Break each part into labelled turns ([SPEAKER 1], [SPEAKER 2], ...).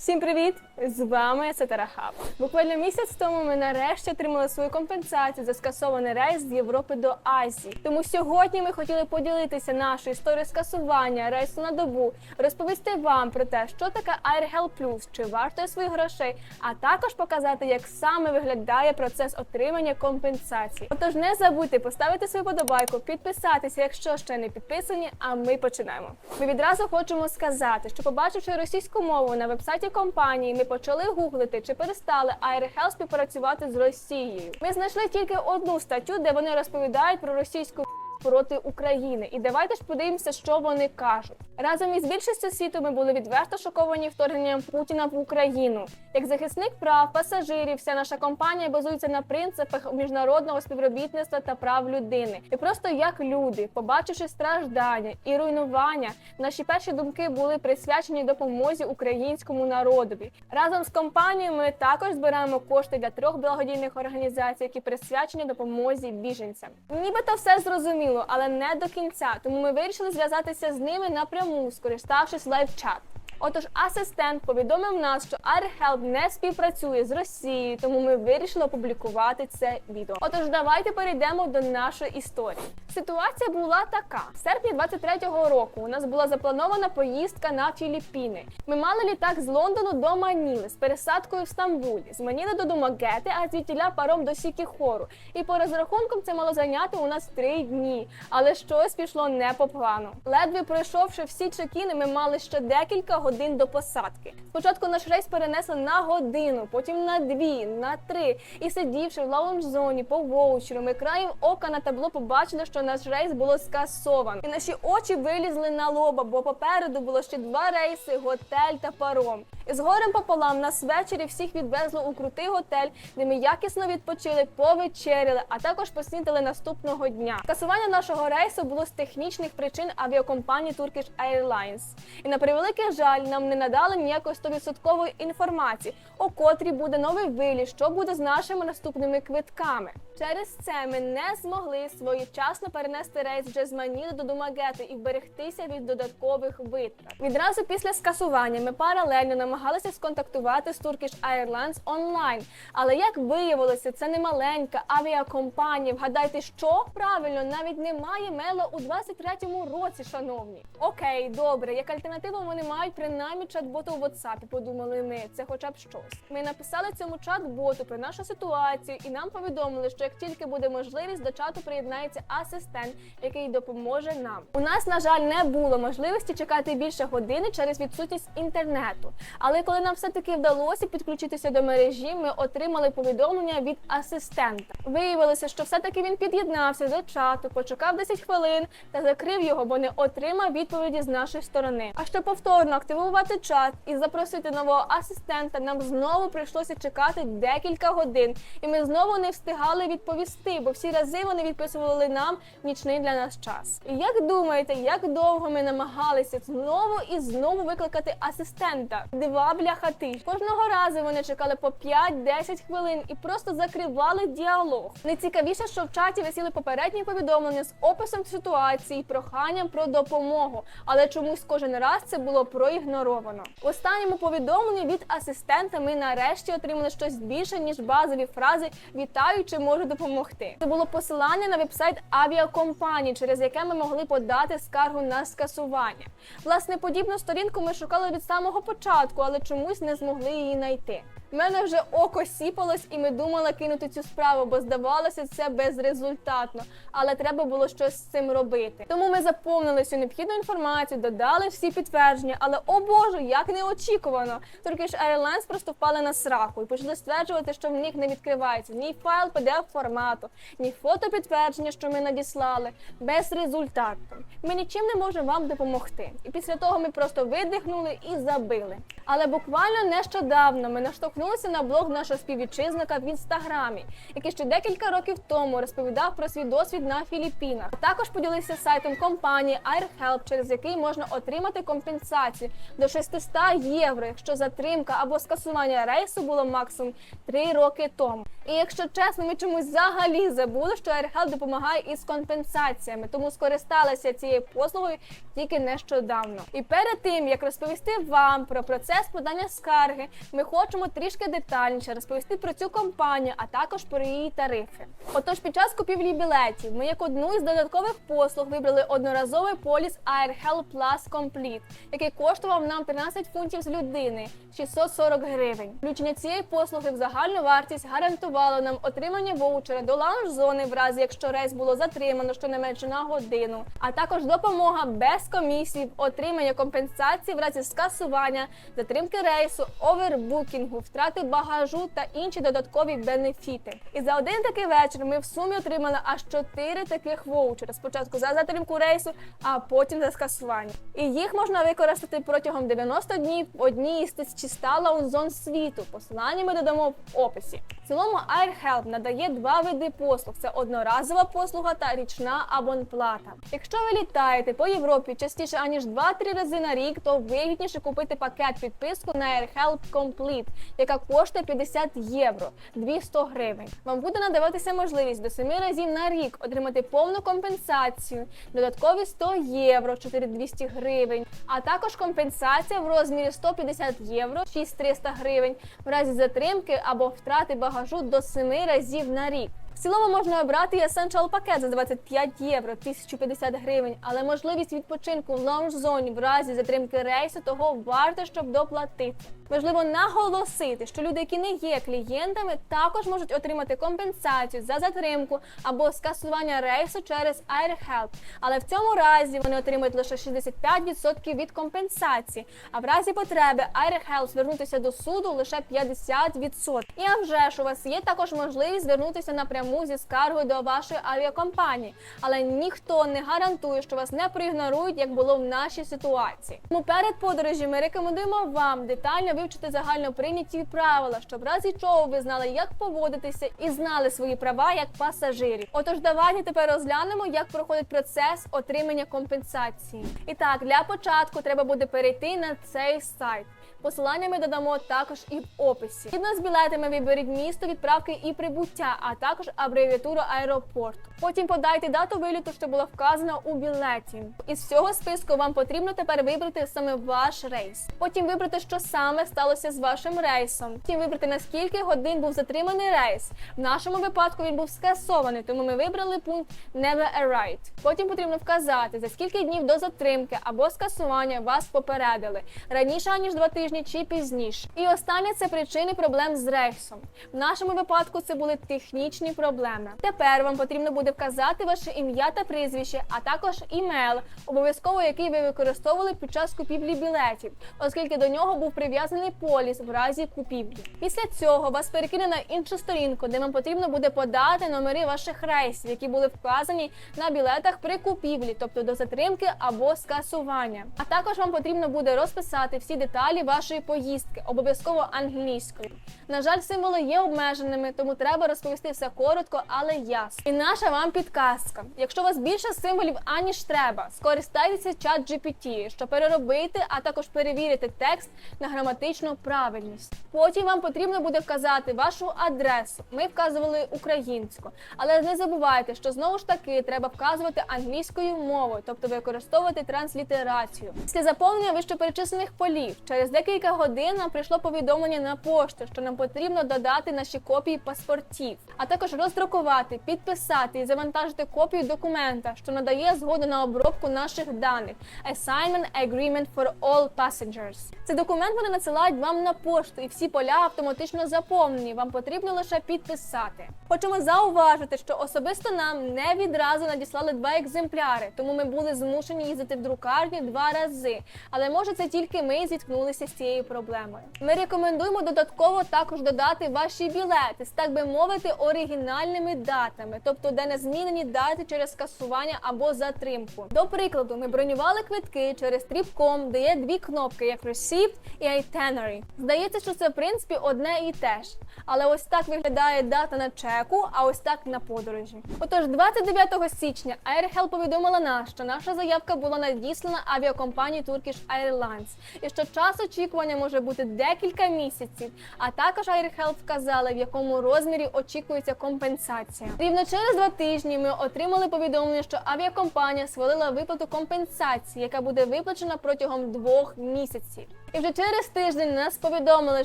[SPEAKER 1] Всім привіт! З вами Сатара Хаб. Буквально місяць тому ми нарешті отримали свою компенсацію за скасований рейс з Європи до Азії. Тому сьогодні ми хотіли поділитися нашою історією скасування рейсу на добу, розповісти вам про те, що таке AirHelp Plus, чи вартує своїх грошей, а також показати, як саме виглядає процес отримання компенсації. Отож, не забудьте поставити свою подобайку, підписатися, якщо ще не підписані. А ми починаємо. Ми відразу хочемо сказати, що побачивши російську мову на вебсайті компанії, ми почали гуглити, чи перестали AirHelp співпрацювати з Росією. Ми знайшли тільки одну статтю, де вони розповідають про російську проти України. І давайте ж подивимося, що вони кажуть. Разом із більшістю світу ми були відверто шоковані вторгненням Путіна в Україну. Як захисник прав пасажирів, вся наша компанія базується на принципах міжнародного співробітництва та прав людини. І просто як люди, побачивши страждання і руйнування, наші перші думки були присвячені допомозі українському народові. Разом з компанією ми також збираємо кошти для трьох благодійних організацій, які присвячені допомозі біженцям. Нібито все зрозуміло, але не до кінця. Тому ми вирішили зв'язатися з ними напряму, скориставшись лайв-чат. Отож, асистент повідомив нас, що AirHelp не співпрацює з Росією, тому ми вирішили опублікувати це відео. Отож, давайте перейдемо до нашої історії. Ситуація була така: в серпні 23-го року у нас була запланована поїздка на Філіппіни. Ми мали літак з Лондону до Маніли з пересадкою в Стамбулі, з Маніли до Думагети, а звідтіля паром до Сікіхору. І по розрахункам це мало зайняти у нас три дні. Але щось пішло не по плану. Ледве пройшовши всі чекіни, ми мали ще декілька годин до посадки. Спочатку наш рейс перенесли на годину, потім на дві, на три. І сидівши в лаунж-зоні по воучеру, ми краєм ока на табло побачили, що наш рейс було скасовано. І наші очі вилізли на лоба, бо попереду було ще два рейси, готель та паром. І з горем пополам нас ввечері всіх відвезло у крутий готель, де ми якісно відпочили, повечеряли, а також поснідали наступного дня. Скасування нашого рейсу було з технічних причин авіакомпанії Turkish Airlines. І на превеликий жаль, нам не надали ніякої 100% інформації, о котрій буде новий виліт, що буде з нашими наступними квитками. Через це ми не змогли своєчасно перенести рейс вже з Маніли до Думагети і вберегтися від додаткових витрат. Відразу після скасування ми паралельно намагалися сконтактувати з Turkish Airlines онлайн. Але як виявилося, це не маленька авіакомпанія. Вгадайте, що правильно навіть немає мела у 23-му році, шановні. Окей, добре, як альтернативу вони мають принаймні чат-боту у WhatsApp, подумали ми. Це хоча б щось. Ми написали цьому чат-боту про нашу ситуацію, і нам повідомили, що як тільки буде можливість, до чату приєднається асистент, який допоможе нам. У нас, на жаль, не було можливості чекати більше години через відсутність інтернету. Але коли нам все-таки вдалося підключитися до мережі, ми отримали повідомлення від асистента. Виявилося, що все-таки він під'єднався до чату, почекав 10 хвилин та закрив його, бо не отримав відповіді з нашої сторони. А щоб повторно активувати чат і запросити нового асистента, нам знову прийшлося чекати декілька годин, і ми знову не встигали відповісти, бо всі рази вони відписували нам нічний для нас час. Як думаєте, як довго ми намагалися знову і знову викликати асистента? Два бляха тисяч. Кожного разу вони чекали по 5-10 хвилин і просто закривали діалог. Найцікавіше, що в чаті висіли попередні повідомлення з описом ситуації, проханням про допомогу, але чомусь кожен раз це було проігноровано. В останньому повідомленні від асистента ми нарешті отримали щось більше ніж базові фрази Вітаю, чи можу допомогти. Це було посилання на вебсайт авіакомпанії, через яке ми могли подати скаргу на скасування. Власне, подібну сторінку ми шукали від самого початку, але чомусь не змогли її знайти. У мене вже око сіпалось, і ми думали кинути цю справу, бо здавалося це безрезультатно. Але треба було щось з цим робити. Тому ми заповнили всю необхідну інформацію, додали всі підтвердження. Але о боже, як неочікувано! Turkish Airlines просто впали на сраху і почали стверджувати, що в них не відкривається ні файл pdf формату, ні фото підтвердження, що ми надіслали, безрезультатно. Ми нічим не можемо вам допомогти. І після того ми просто видихнули і забили. Але буквально нещодавно ми наштовхнули наткнулися на блог нашого співвітчизника в інстаграмі, який ще декілька років тому розповідав про свій досвід на Філіппінах. Також поділився сайтом компанії AirHelp, через який можна отримати компенсацію до 600 євро, якщо затримка або скасування рейсу було максимум 3 роки тому. І якщо чесно, ми чомусь взагалі забули, що AirHelp допомагає із компенсаціями, тому скористалися цією послугою тільки нещодавно. І перед тим як розповісти вам про процес подання скарги, ми хочемо трішки детальніше розповісти про цю компанію, а також про її тарифи. Отож, під час купівлі білетів ми як одну із додаткових послуг вибрали одноразовий поліс AirHelp Plus Complete, який коштував нам 13 фунтів з людини 640 гривень. Включення цієї послуги в загальну вартість гарантувало нам отримання воучера до лаунж-зони в разі, якщо рейс було затримано щонайменше на годину, а також допомога без комісії в отриманні компенсації в разі скасування, затримки рейсу, овербукінгу, втрати багажу та інші додаткові бенефіти. І за один такий вечір ми в сумі отримали аж 4 таких воучери. Спочатку за затримку рейсу, а потім за скасування. І їх можна використати протягом 90 днів в одній із 1100 лаунзон світу. Посилання ми додамо в описі. В цілому AirHelp надає два види послуг: це одноразова послуга та річна абонплата. Якщо ви літаєте по Європі частіше аніж 2-3 рази на рік, то вигідніше купити пакет підписку на AirHelp Complete, яка коштує 50 євро 200 гривень. Вам буде надаватися можливість до 7 разів на рік отримати повну компенсацію, додаткові 100 євро 4200 гривень, а також компенсація в розмірі 150 євро 6300 гривень в разі затримки або втрати багажу до 7 разів на рік. В цілому можна обрати Essential пакет за 25 євро, 1050 гривень, але можливість відпочинку в лаунж-зоні в разі затримки рейсу того варто, щоб доплатити. Важливо наголосити, що люди, які не є клієнтами, також можуть отримати компенсацію за затримку або скасування рейсу через AirHelp. Але в цьому разі вони отримують лише 65% від компенсації, а в разі потреби AirHelp звернутися до суду лише 50%. І а вже ж у вас є також можливість звернутися напряму зі скаргою до вашої авіакомпанії, але ніхто не гарантує, що вас не проігнорують, як було в нашій ситуації. Тому перед подорожі ми рекомендуємо вам детально вивчити загально прийняті правила, щоб в разі чого ви знали, як поводитися і знали свої права як пасажирів. Отож, давайте тепер розглянемо, як проходить процес отримання компенсації. І так, для початку треба буде перейти на цей сайт. Посилання ми додамо також і в описі. Згідно з білетами виберіть місто відправки і прибуття, а також абревіатуру аеропорту. Потім подайте дату виліту, що було вказано у білеті. Із цього списку вам потрібно тепер вибрати саме ваш рейс. Потім вибрати, що саме сталося з вашим рейсом. Потім вибрати на скільки годин був затриманий рейс. В нашому випадку він був скасований, тому ми вибрали пункт Never Arrived. Потім потрібно вказати, за скільки днів до затримки або скасування вас попередили раніше аніж два тижні чи пізніше. І останнє це причини проблем з рейсом. В нашому випадку це були технічні проблеми. Тепер вам потрібно буде вказати ваше ім'я та прізвище, а також імейл, обов'язково який ви використовували під час купівлі білетів, оскільки до нього був прив'язаний поліс в разі купівлі. Після цього вас перекине на іншу сторінку, де вам потрібно буде подати номери ваших рейсів, які були вказані на білетах при купівлі, тобто до затримки або скасування. А також вам потрібно буде розписати всі деталі вашої поїздки, обов'язково англійською. На жаль, символи є обмеженими, тому треба розповісти все коротко, але ясно. І наша вам підказка: якщо у вас більше символів аніж треба, скористайтеся чат GPT, щоб переробити, а також перевірити текст на граматичну правильність. Потім вам потрібно буде вказати вашу адресу. Ми вказували українську, але не забувайте, що знову ж таки треба вказувати англійською мовою, тобто використовувати транслітерацію. Після заповнення вищеперечислених полів через декілька годин нам прийшло повідомлення на пошту, що нам потрібно додати наші копії паспортів, а також роздрукувати, підписати і завантажити копію документа, що надає згоду на обробку наших даних Assignment Agreement for all passengers. Цей документ вони надсилають вам на пошту, і всі поля автоматично заповнені. Вам потрібно лише підписати. Хочемо зауважити, що особисто нам не відразу надіслали два екземпляри, тому ми були змушені їздити в друкарню два рази. Але може це тільки ми зіткнулися з цією проблемою. Ми рекомендуємо додатково також додати ваші білети з так би мовити оригінальними датами, тобто де не змінені дати через скасування або затримку. До прикладу, ми бронювали квитки через Trip.com, де є дві кнопки, як Received і I Canary. Здається, що це в принципі одне і те ж. Але ось так виглядає дата на чеку, а ось так на подорожі. Отож, 29 січня AirHelp повідомила нас, що наша заявка була надіслана авіакомпанії Turkish Airlines і що час очікування може бути декілька місяців. А також AirHelp вказали, в якому розмірі очікується компенсація. Рівно через два тижні ми отримали повідомлення, що авіакомпанія схвалила виплату компенсації, яка буде виплачена протягом двох місяців. І вже через тиждень нас повідомили,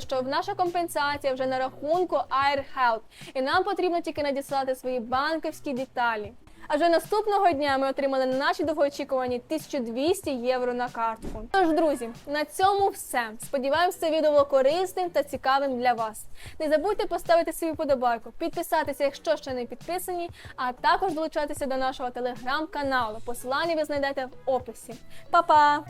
[SPEAKER 1] що наша компенсація вже на рахунку AirHelp, і нам потрібно тільки надіслати свої банківські деталі. А вже наступного дня ми отримали наші довгоочікувані 1200 євро на картку. Тож, друзі, на цьому все. Сподіваємося, це відео було корисним та цікавим для вас. Не забудьте поставити свою подобайку, підписатися, якщо ще не підписані, а також долучатися до нашого телеграм-каналу. Посилання ви знайдете в описі. Па-па!